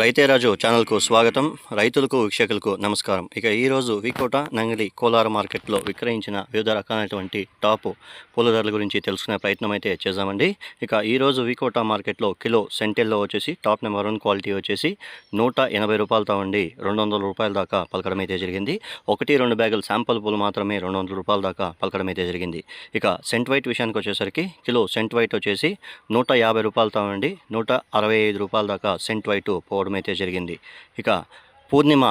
రైతే రాజు ఛానల్కు స్వాగతం. రైతులకు వీక్షకులకు నమస్కారం. ఇక ఈరోజు వికోట నంగిలి కోలార మార్కెట్లో విక్రయించిన వివిధ రకాలైనటువంటి టాపు పూల ధరల గురించి తెలుసుకునే ప్రయత్నం అయితే చేద్దామండి. ఇక ఈరోజు వికోట మార్కెట్లో కిలో సెంటెల్లో వచ్చేసి టాప్ నెంబర్ వన్ క్వాలిటీ వచ్చేసి నూట ఎనభై రూపాయలతో ఉండి రెండు వందల రూపాయల దాకా పలకడం అయితే జరిగింది. ఒకటి రెండు బ్యాగులు శాంపుల్ పూలు మాత్రమే రెండు వందల రూపాయల దాకా పలకడం అయితే జరిగింది. ఇక సెంట్ వైట్ విషయానికి వచ్చేసరికి కిలో సెంట్ వైట్ వచ్చేసి నూట యాభై రూపాయలతో ఉండి నూట అరవై ఐదు రూపాయల దాకా సెంట్ వైట్ పోవడం అయితే జరిగింది. ఇక పూర్ణిమ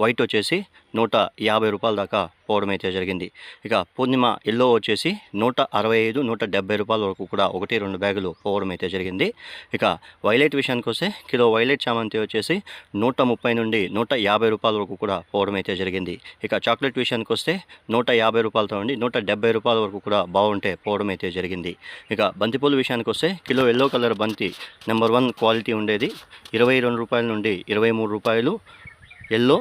వైట్ వచ్చేసి నూట యాభై రూపాయల దాకా పోవడం అయితే జరిగింది. ఇక పూర్ణిమ ఎల్లో వచ్చేసి నూట అరవై ఐదు నూట డెబ్బై రూపాయల వరకు కూడా ఒకటి రెండు బ్యాగులు పోవడం అయితే జరిగింది. ఇక వైలెట్ విషయానికి వస్తే కిలో వైలెట్ చామంతి వచ్చేసి నూట ముప్పై నుండి నూట యాభై రూపాయల వరకు కూడా పోవడం అయితే జరిగింది. ఇక చాక్లెట్ విషయానికి వస్తే నూట యాభై రూపాయలతో ఉండి నూట డెబ్బై రూపాయల వరకు కూడా బాగుంటే పోవడం అయితే జరిగింది. ఇక బంతిపూల విషయానికి వస్తే కిలో ఎల్లో కలర్ బంతి నెంబర్ వన్ క్వాలిటీ ఉండేది. ఇరవై రెండు రూపాయల నుండి ఇరవై మూడు రూపాయలు ఎల్లో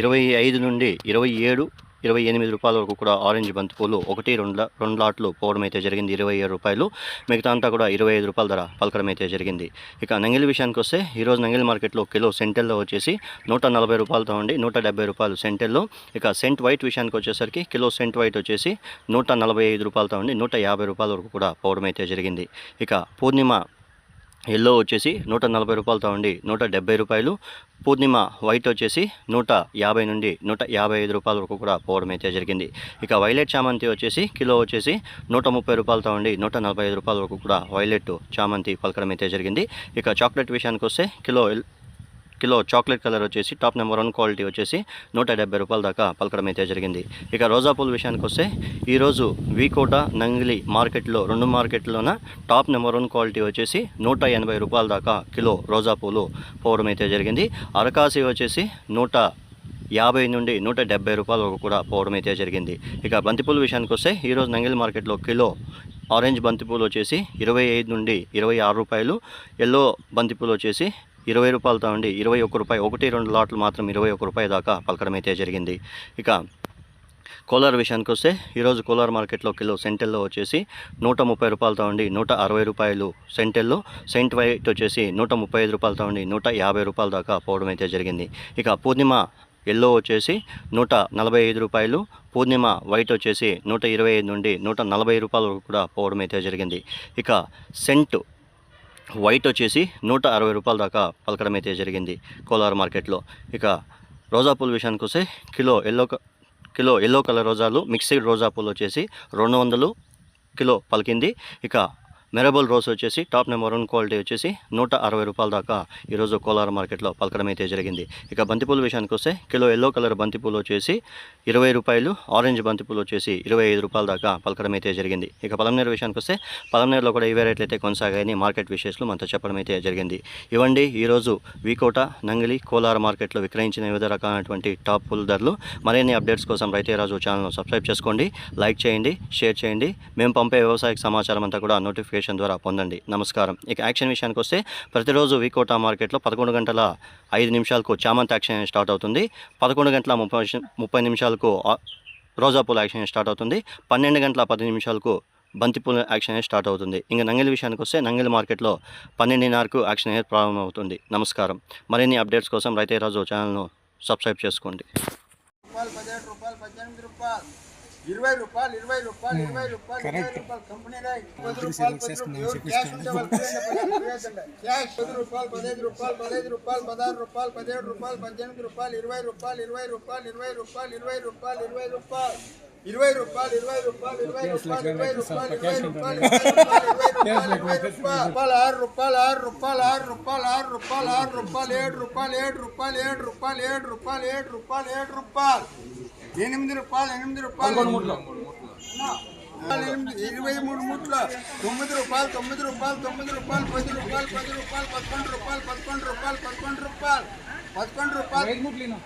ఇరవై ఐదు నుండి ఇరవై ఏడు ఇరవై ఎనిమిది రూపాయల వరకు కూడా ఆరెంజ్ బంతిపూలు ఒకటి రెండు రెండు లాట్లు పోవడం అయితే జరిగింది. ఇరవై ఏడు రూపాయలు. మిగతా అంతా కూడా ఇరవై ఐదు రూపాయల ధర పలకడం అయితే జరిగింది. ఇక నంగిలి విషయానికి వస్తే ఈరోజు నంగిలి మార్కెట్లో కిలో సెంటెల్లో వచ్చేసి నూట నలభై రూపాయలతో ఉండి నూట డెబ్బై రూపాయలు సెంటెల్లో. ఇక సెంట్ వైట్ విషయానికి వచ్చేసరికి కిలో సెంట్ వైట్ వచ్చేసి నూట నలభై ఐదు రూపాయలతో ఉండి నూట యాభై రూపాయల వరకు కూడా పోవడం అయితే జరిగింది. ఇక పూర్ణిమ ఎల్లో వచ్చేసి నూట నలభై రూపాయలతో ఉండి నూట డెబ్బై రూపాయలు. పూర్ణిమ వైట్ వచ్చేసి నూట యాభై నుండి నూట యాభై ఐదు రూపాయల వరకు కూడా పోవడం అయితే జరిగింది. ఇక వైలెట్ చామంతి వచ్చేసి కిలో వచ్చేసి నూట ముప్పై రూపాయలతో ఉండి నూట నలభై ఐదు రూపాయల వరకు కూడా వైలెట్ చామంతి పలకడం అయితే జరిగింది. ఇక చాక్లెట్ విషయానికి వస్తే కిలో కిలో చాక్లెట్ కలర్ వచ్చేసి టాప్ నెంబర్ వన్ క్వాలిటీ వచ్చేసి నూట డెబ్బై రూపాయల దాకా పలకడం అయితే జరిగింది. ఇక రోజా పూల విషయానికి వస్తే ఈరోజు వీకోట నంగిలి మార్కెట్లో రెండు మార్కెట్లోన టాప్ నెంబర్ వన్ క్వాలిటీ వచ్చేసి నూట ఎనభై రూపాయల దాకా కిలో రోజా పూలు పోవడం అయితే జరిగింది. అరకాసి వచ్చేసి నూట యాభై నుండి నూట డెబ్బై రూపాయల వరకు కూడా పోవడం అయితే జరిగింది. ఇక బంతిపూల విషయానికి వస్తే ఈరోజు నంగిలి మార్కెట్లో కిలో ఆరెంజ్ బంతిపూలు వచ్చేసి ఇరవై ఐదు నుండి ఇరవై ఆరు రూపాయలు ఎల్లో బంతిపూలు వచ్చేసి ఇరవై రూపాయలతో ఉండి ఇరవై ఒక్క రూపాయి ఒకటి రెండు లాట్లు మాత్రం ఇరవై ఒక్క రూపాయి దాకా పలకడం అయితే జరిగింది. ఇక కోలార్ విషయానికి వస్తే ఈరోజు కోలార్ మార్కెట్లో కిలో సెంటెల్లో వచ్చేసి నూట ముప్పై రూపాయలతో ఉండి నూట అరవై రూపాయలు సెంటెల్లో. సెంట్ వైట్ వచ్చేసి నూట ముప్పై ఐదు రూపాయలతో ఉండి నూట యాభై రూపాయల దాకా పోవడం అయితే జరిగింది. ఇక పూర్ణిమ ఎల్లో వచ్చేసి నూట నలభై ఐదు రూపాయలు పూర్ణిమ వైట్ వచ్చేసి నూట ఇరవై ఐదు నుండి నూట నలభై రూపాయల వరకు కూడా పోవడం అయితే జరిగింది. ఇక సెంట్ వైట్ వచ్చేసి నూట అరవై రూపాయల దాకా పలకడం అయితే జరిగింది కోలార్ మార్కెట్లో. ఇక రోజా పూల విషయానికి వస్తే kilo yellow kilo yellow colour రోజాలు mixed రోజా పూలు వచ్చేసి రెండు వందలు కిలో పలికింది. ఇక మెరబుల్ రోస్ వచ్చేసి టాప్ నెంబర్ వన్ క్వాలిటీ వచ్చేసి నూట అరవై రూపాయల దాకా ఈరోజు కోలార్ మార్కెట్లో పలకడం అయితే జరిగింది. ఇక బంతిపూల విషయానికి వస్తే కిలో ఎల్లో కలర్ బంతిపూలు వచ్చేసి ఇరవై రూపాయలు ఆరెంజ్ బంతిపూలు వచ్చేసి ఇరవై ఐదు రూపాయల దాకా పలకడం అయితే జరిగింది. ఇక పలంనేరు విషయానికి వస్తే పలంనేరులో కూడా ఇవే రేట్లు అయితే కొనసాగాయని మార్కెట్ విశేషాలు మనతో చెప్పడం అయితే జరిగింది. ఇవ్వండి ఈరోజు వీకోట నంగిలి కోలార్ మార్కెట్లో విక్రయించిన వివిధ రకాలైనటువంటి టాప్ పూల ధరలు. మరిన్ని అప్డేట్స్ కోసం రైతే రాజు ఛానల్ను సబ్స్క్రైబ్ చేసుకోండి లైక్ చేయండి షేర్ చేయండి. మేము పంపే వ్యవసాయ సమాచారం అంతా కూడా నోటిఫికేషన్ ద్వారా పొందండి. నమస్కారం. ఇక యాక్షన్ విషయానికి వస్తే ప్రతిరోజు వీకోట మార్కెట్లో పదకొండు గంటల ఐదు నిమిషాలకు చామంతి యాక్షన్ స్టార్ట్ అవుతుంది. పదకొండు గంటల ముప్పై ముప్పై నిమిషాలకు రోజాపూల యాక్షన్ స్టార్ట్ అవుతుంది. పన్నెండు గంటల పది నిమిషాలకు బంతిపూల యాక్షన్ అనేది స్టార్ట్ అవుతుంది. ఇంకా నంగిలి విషయానికి వస్తే నంగిలి మార్కెట్లో పన్నెండున్నరకు యాక్షన్ అనేది ప్రారంభమవుతుంది. నమస్కారం. మరిన్ని అప్డేట్స్ కోసం రైతే రాజు ఛానల్ను సబ్స్క్రైబ్ చేసుకోండి. రూపాయలు పదిహేడు రూపాయలు పద్దెనిమిది రూపాయలు. ఇరవై రూపాయలు ఇరవై రూపాయలు ఇరవై రూపాయలు ఇరవై రూపాయలు కంపెనీ రాయి పది రూపాయలు పది రూపాయలు క్యాష్ ఉంటే వాళ్ళు. క్యాష్ పది రూపాయలు పదిహేను రూపాయలు పదహైదు రూపాయలు పదహారు రూపాయలు పదిహేడు రూపాయలు పద్దెనిమిది రూపాయలు ఇరవై రూపాయలు ఇరవై రూపాయలు ఇరవై రూపాయలు ఇరవై రూపాయలు ఇరవై రూపాయలు ఇరవై రూపాయలు ఇరవై రూపాయలు ఇరవై రూపాయలు ఇరవై రూపాయలు ఇరవై రూపాయలు ఆరు రూపాయలు ఆరు రూపాయలు ఆరు రూపాయలు ఆరు రూపాయలు ఆరు రూపాయలు ఏడు రూపాయలు ఏడు రూపాయలు ఏడు రూపాయలు ఏడు రూపాయలు ఏడు రూపాయలు ఏడు రూపాయలు ఎనిమిది రూపాయలు ఎనిమిది రూపాయలు ఎనిమిది ఇరవై మూడు మూట్ల తొమ్మిది రూపాయలు తొమ్మిది రూపాయలు తొమ్మిది రూపాయలు పది రూపాయలు పది రూపాయలు పదకొండు రూపాయలు పదకొండు రూపాయలు పదకొండు రూపాయలు పదకొండు రూపాయలు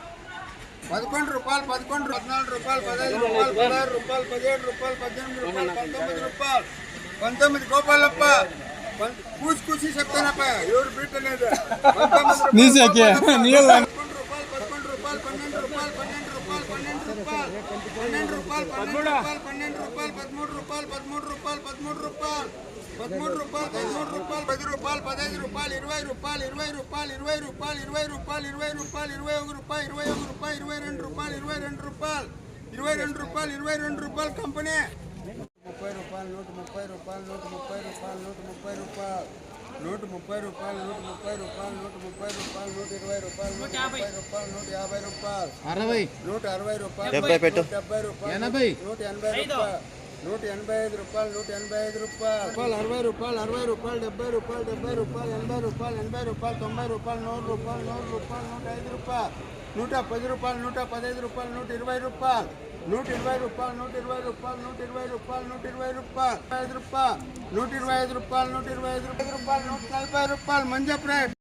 పదకొండు రూపాయలు పదకొండు పద్నాలుగు రూపాయలు పదహైదు రూపాయలు పదహారు రూపాయలు పదిహేడు రూపాయలు పద్దెనిమిది రూపాయలు పంతొమ్మిది రూపాయలు పంతొమ్మిది గోపాలప్ప పం- కూసి కూసి చెప్తానప్ప ఎవరు బీట్ అనేది పంతొమ్మిది రూపాయలు, పదకొండు రూపాయలు పదకొండు రూపాయలు పన్నెండు రూపాయలు పన్నెండు రూపాయలు పన్నెండు రూపాయలు పదమూడు రూపాయలు పదమూడు రూపాయలు పదమూడు రూపాయలు పదమూడు రూపాయలు పదమూడు రూపాయలు పది రూపాయలు పదహైదు రూపాయలు ఇరవై రూపాయలు ఇరవై రూపాయలు ఇరవై రూపాయలు ఇరవై రూపాయలు ఇరవై రూపాయలు ఇరవై ఒక రూపాయలు ఇరవై ఒక రూపాయలు ఇరవై రెండు రూపాయలు ఇరవై రెండు రూపాయలు ఇరవై రెండు రూపాయలు ఇరవై రెండు రూపాయలు కంపెనీ ముప్పై రూపాయలు నూట ముప్పై రూపాయలు నూట ముప్పై రూపాయలు నూట ముప్పై రూపాయలు నూట ముప్పై రూపాయలు నూట ముప్పై రూపాయలు నూట ముప్పై రూపాయలు నూట ఇరవై రూపాయలు నూట ముప్పై రూపాయలు నూట యాభై రూపాయలు. అరవై. నూట అరవై రూపాయలు డెబ్బై రూపాయలు ఎనభై. నూట ఎనభై రూపాయలు. నూట ఎనభై ఐదు రూపాయలు నూట ఎనభై ఐదు రూపాయలు రూపాయలు అరవై రూపాయలు అరవై రూపాయలు డెబ్బై రూపాయలు డెబ్బై రూపాయలు ఎనభై రూపాయలు ఎనభై రూపాయలు తొంభై రూపాయలు నూరు రూపాయలు నూరు రూపాయలు నూట ఐదు రూపాయలు నూట పది రూపాయలు నూట పదహైదు రూపాయలు నూట ఇరవై రూపాయలు నూట ఇరవై రూపాయలు నూట ఇరవై రూపాయలు నూట ఇరవై రూపాయలు నూట ఇరవై రూపాయలు ఐదు రూపాయలు నూట ఇరవై ఐదు రూపాయలు నూట ఇరవై ఐదు రూపాయలు నూట నలభై రూపాయలు మంజప్ రేట్